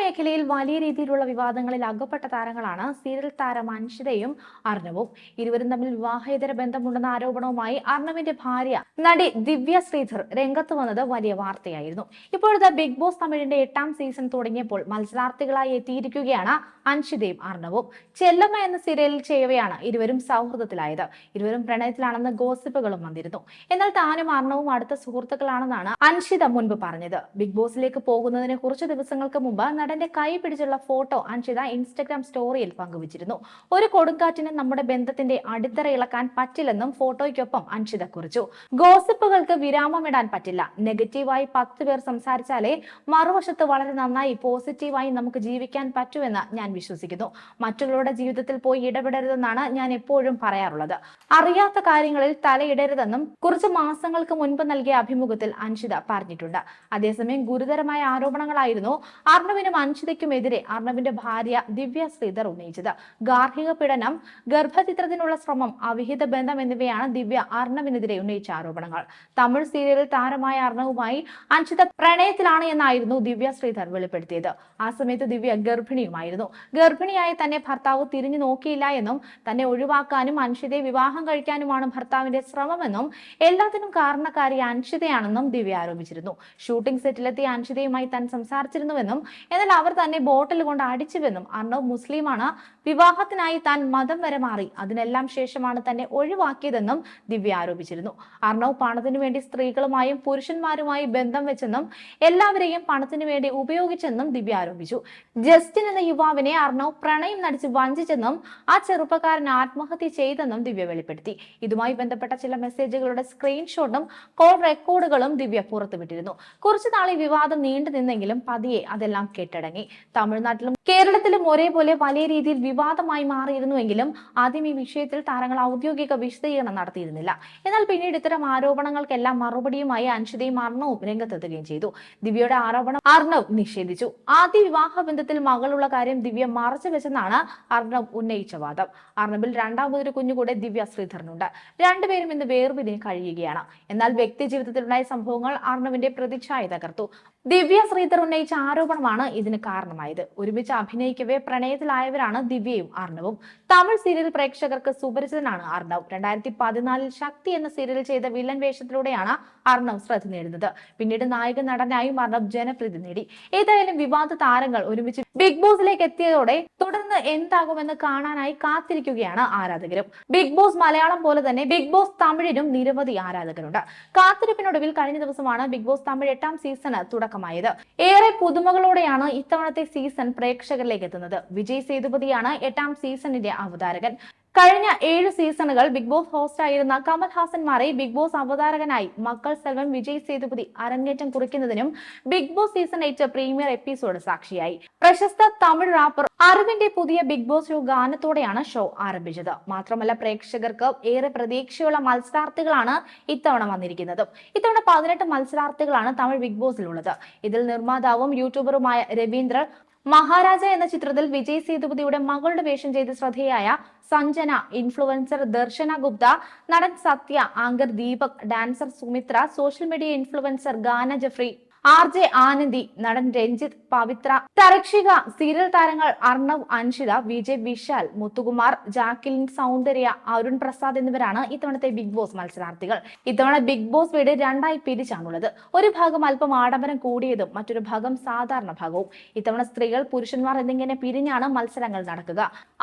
മേഖലയിൽ വലിയ രീതിയിലുള്ള വിവാദങ്ങളിൽ അകപ്പെട്ട താരങ്ങളാണ് സീരിയൽ താരം അൻഷിതയും അർണവും. ഇരുവരും തമ്മിൽ വിവാഹേതര ബന്ധമുണ്ടെന്ന ആരോപണവുമായി അർണവിന്റെ ഭാര്യ നടി ദിവ്യ ശ്രീധർ രംഗത്ത് വന്നത് വലിയ വാർത്തയായിരുന്നു. ഇപ്പോഴത്തെ ബിഗ് ബോസ് തമിഴിന്റെ എട്ടാം സീസൺ തുടങ്ങിയപ്പോൾ മത്സരാർത്ഥികളായി എത്തിയിരിക്കുകയാണ് അൻഷിതയും അർണവും. ചെല്ലമ്മ എന്ന സീരിയലിൽ ചെയ്യവെയാണ് ഇരുവരും സൗഹൃദത്തിലായത്. ഇരുവരും പ്രണയത്തിലാണെന്ന് ഗോസിപ്പുകളും വന്നിരുന്നു. എന്നാൽ താനും അർണവും അടുത്ത സുഹൃത്തുക്കളാണെന്നാണ് അൻഷിത മുൻപ് പറഞ്ഞത്. ബിഗ് ബോസിലേക്ക് പോകുന്നതിന് കുറച്ച് ദിവസങ്ങൾക്ക് മുമ്പ് നടന്റെ കൈ പിടിച്ചുള്ള ഫോട്ടോ അൻഷിത ഇൻസ്റ്റഗ്രാം സ്റ്റോറിയിൽ പങ്കുവച്ചിരുന്നു. ഒരു കൊടുങ്കാറ്റിന് നമ്മുടെ ബന്ധത്തിന്റെ അടിത്തറ ഇളക്കാൻ പറ്റില്ലെന്നും ഫോട്ടോയ്ക്കൊപ്പം അൻഷിത കുറിച്ചു. ഗോസിപ്പുകൾക്ക് വിരാമമിടാൻ പറ്റില്ല. നെഗറ്റീവായി പത്ത് പേർ സംസാരിച്ചാലേ മറുവശത്ത് വളരെ നന്നായി പോസിറ്റീവായി നമുക്ക് ജീവിക്കാൻ പറ്റുമെന്ന് ഞാൻ വിശ്വസിക്കുന്നു. മറ്റുള്ളവരുടെ ജീവിതത്തിൽ പോയി ഇടപെടരുതെന്നാണ് ഞാൻ എപ്പോഴും പറയാറുള്ളത്. അറിയാത്ത കാര്യങ്ങളിൽ തലയിടരുതെന്നും കുറച്ച് മാസങ്ങൾക്ക് മുൻപ് നൽകിയ അഭിമുഖത്തിൽ അൻഷിത പറഞ്ഞിട്ടുണ്ട്. അതേസമയം ഗുരുതരമായ ആരോപണങ്ങളായിരുന്നു അർണവിനും അൻഷിതയ്ക്കുമെതിരെ അർണവിന്റെ ഭാര്യ ദിവ്യ ശ്രീധർ ഉന്നയിച്ചത്. ഗാർഹിക പീഡനം ഗർഭചിത്രത്തിനുള്ള ശ്രമം അവിഹിത ബന്ധം എന്നിവയാണ് ദിവ്യ അർണവിനെതിരെ ഉന്നയിച്ച ആരോപണങ്ങൾ. തമിഴ് സീരിയലിൽ താരമായ അർണവുമായി അഞ്ചിത പ്രണയത്തിലാണ് എന്നായിരുന്നു ദിവ്യ ശ്രീധർ വെളിപ്പെടുത്തിയത്. ആ സമയത്ത് ദിവ്യ ഗർഭിണിയുമായിരുന്നു. ഗർഭിണിയായി തന്നെ ഭർത്താവ് തിരിഞ്ഞു നോക്കിയില്ല എന്നും തന്നെ ഒഴിവാക്കാനും അൻഷിതയെ വിവാഹം കഴിക്കാനുമാണ് ഭർത്താവിന്റെ ശ്രമമെന്നും എല്ലാത്തിനും കാരണക്കാരി അൻഷിതയാണെന്നും ദിവ്യ ആരോപിച്ചിരുന്നു. ഷൂട്ടിംഗ് സെറ്റിലെത്തിയ അൻഷിതയുമായി താൻ സംസാരിച്ചിരുന്നുവെന്നും എന്നാൽ അവർ തന്നെ ബോട്ടിൽ കൊണ്ട് അടിച്ചുവെന്നും അർണവ് മുസ്ലിമാണ്. വിവാഹത്തിനായി താൻ മതം വരെ മാറി. അതിനെല്ലാം ശേഷമാണ് തന്നെ ഒഴിവാക്കിയതെന്നും ദിവ്യ ആരോപിച്ചിരുന്നു. അർണവ് പണത്തിനു വേണ്ടി സ്ത്രീകളുമായും പുരുഷന്മാരുമായി ബന്ധം വെച്ചെന്നും എല്ലാവരെയും പണത്തിനു വേണ്ടി ഉപയോഗിച്ചെന്നും ദിവ്യ ആരോപിച്ചു. ജസ്റ്റിൻ എന്ന യുവാവിനെ അർണവ് പ്രണയം നടിച്ച് വഞ്ചിച്ചെന്നും ആ ചെറുപ്പക്കാരൻ ആത്മഹത്യ ചെയ്തെന്നും ദിവ്യ വെളിപ്പെടുത്തി. ഇതുമായി ബന്ധപ്പെട്ട ചില മെസ്സേജുകളുടെ സ്ക്രീൻഷോട്ടും കോൾ റെക്കോർഡുകളും ദിവ്യ പുറത്തുവിട്ടിരുന്നു. കുറച്ചു നാളെ വിവാദം നീണ്ടു നിന്നെങ്കിലും പതിയെ അതെല്ലാം കെട്ടടങ്ങി തമിഴ്നാട്ടിലും കേരളത്തിലും ഒരേപോലെ വലിയ രീതിയിൽ വിവാദമായി മാറിയിരുന്നുവെങ്കിലും ആദ്യം ഈ വിഷയത്തിൽ താരങ്ങൾ ഔദ്യോഗിക വിശദീകരണം നടത്തിയിരുന്നില്ല. എന്നാൽ പിന്നീട് ഇത്തരം ആരോപണങ്ങൾക്കെല്ലാം മറുപടിയുമായി അൻഷിതയും അർണവും രംഗത്തെത്തുകയും ചെയ്തു. ദിവ്യയുടെ ആരോപണം അർണവ് നിഷേധിച്ചു. ആദ്യ വിവാഹ ബന്ധത്തിൽ മകളുള്ള കാര്യം ദിവ്യ മറച്ചു വെച്ചെന്നാണ് അർണവ് ഉന്നയിച്ച വാദം. അർണബിൽ രണ്ടാമതൊരു കുഞ്ഞുകൂടെ ദിവ്യ ശ്രീധരനുണ്ട്. രണ്ടുപേരും ഇന്ന് വേർപിരിഞ്ഞ് കഴിയുകയാണ്. എന്നാൽ വ്യക്തി ജീവിതത്തിലുണ്ടായ സംഭവങ്ങൾ അർണവിന്റെ പ്രതിച്ഛായ തകർത്തു. ദിവ്യ ശ്രീധർ ഉന്നയിച്ച ആരോപണമാണ് ഇതിന് കാരണമായത്. ഒരുമിച്ച് അഭിനയിക്കവേ പ്രണയത്തിലായവരാണ് ദിവ്യയും അർണവും. തമിഴ് സീരിയൽ പ്രേക്ഷകർക്ക് സുപരിചിതനാണ് അർണവ്. രണ്ടായിരത്തി പതിനാലിൽ ശക്തി എന്ന സീരിയൽ ചെയ്ത വില്ലൻ വേഷത്തിലൂടെയാണ് അർണവ് ശ്രദ്ധ നേടുന്നത്. പിന്നീട് നായക നടനായും അർണവ് ജനപ്രീതി നേടി. ഏതായാലും വിവാദ താരങ്ങൾ ഒരുമിച്ച് ബിഗ് ബോസിലേക്ക് എത്തിയതോടെ തുടർന്ന് എന്താകുമെന്ന് കാണാനായി കാത്തിരിക്കുകയാണ് ആരാധകരും. ബിഗ് ബോസ് മലയാളം പോലെ തന്നെ ബിഗ് ബോസ് തമിഴിനും നിരവധി ആരാധകരുണ്ട്. കാത്തിരിപ്പിനൊടുവിൽ കഴിഞ്ഞ ദിവസമാണ് ബിഗ് ബോസ് തമിഴ് എട്ടാം സീസണ് തുടക്കമായത്. ഏറെ പുതുമകളോടെയാണ് ഇത്തവണത്തെ സീസൺ പ്രേക്ഷകരിലേക്ക് എത്തുന്നത്. വിജയ് സേതുപതിയാണ് എട്ടാം സീസണിന്റെ അവതാരകൻ. കഴിഞ്ഞ ഏഴ് സീസണുകൾ ബിഗ് ബോസ് ഹോസ്റ്റ് ആയിരുന്ന കമൽ മാറി ബിഗ് ബോസ് അവതാരകനായി മക്കൾ സെൽവൻ വിജയ് സേതുപതി അരങ്ങേറ്റം കുറിക്കുന്നതിനും Big Boss season eight premiere episode സാക്ഷിയായി. പ്രശസ്ത തമിഴ് റാപ്പർ അറിവിന്റെ പുതിയ ബിഗ് ബോസ് ഷോ ഗാനത്തോടെയാണ് ഷോ ആരംഭിച്ചത്. മാത്രമല്ല പ്രേക്ഷകർക്ക് ഏറെ പ്രതീക്ഷയുള്ള മത്സരാർത്ഥികളാണ് ഇത്തവണ വന്നിരിക്കുന്നത്. ഇത്തവണ പതിനെട്ട് മത്സരാർത്ഥികളാണ് തമിഴ് ബിഗ് ബോസിലുള്ളത്. ഇതിൽ നിർമ്മാതാവും യൂട്യൂബറുമായ രവീന്ദ്രൻ മഹാരാജ എന്ന ചിത്രത്തിൽ വിജയ് സേതുപതിയുടെ മകളുടെ വേഷം ചെയ്ത് ശ്രദ്ധേയായ സഞ്ജന ഇൻഫ്ലുവൻസർ ദർശന ഗുപ്ത നടൻ Sathya anchor Deepak dancer Sumithra social media influencer Gana Jeffrey. R J Anandi നടൻ രഞ്ജിത്ത് പവിത്ര തരക്ഷിക സീരിയൽ താരങ്ങൾ അർണവ് അൻഷിത വിജയ് വിശാൽ മുത്തുകുമാർ ജാക്കിലിൻ സൗന്ദര്യ അരുൺ പ്രസാദ് എന്നിവരാണ് ഇത്തവണത്തെ ബിഗ് ബോസ് മത്സരാർത്ഥികൾ. ഇത്തവണ ബിഗ് ബോസ് വീട് രണ്ടായി പിരിച്ചാണുള്ളത്. ഒരു ഭാഗം അല്പം ആഡംബരം കൂടിയതും മറ്റൊരു ഭാഗം സാധാരണ ഭാഗവും. ഇത്തവണ സ്ത്രീകൾ പുരുഷന്മാർ എന്നിങ്ങനെ പിരിഞ്ഞാണ് മത്സരങ്ങൾ നടക്കുക.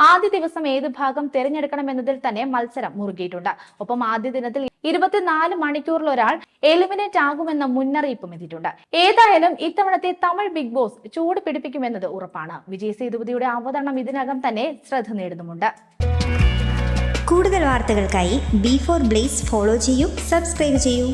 ആദ്യ ദിവസം ഏത് ഭാഗം തിരഞ്ഞെടുക്കണം എന്നതിൽ തന്നെ മത്സരം മുറുകിയിട്ടുണ്ട്. ഒപ്പം ആദ്യ ദിനത്തിൽ ഇരുപത്തിനാല് മണിക്കൂറിൽ ഒരാൾ എലിമിനേറ്റ് ആകുമെന്ന മുന്നറിയിപ്പും എത്തിയിട്ടുണ്ട്. ഏതായാലും ഇത്തവണത്തെ തമിഴ് ബിഗ് ബോസ് ചൂട് പിടിപ്പിക്കുമെന്നത് ഉറപ്പാണ്. വിജയ് സേതുപതിയുടെ അവതരണം ഇതിനകം തന്നെ ശ്രദ്ധ നേടുന്നുമുണ്ട്. കൂടുതൽ വാർത്തകൾക്കായി ബി ഫോർ ബ്ലേസ് ഫോളോ ചെയ്യൂ സബ്സ്ക്രൈബ് ചെയ്യൂ.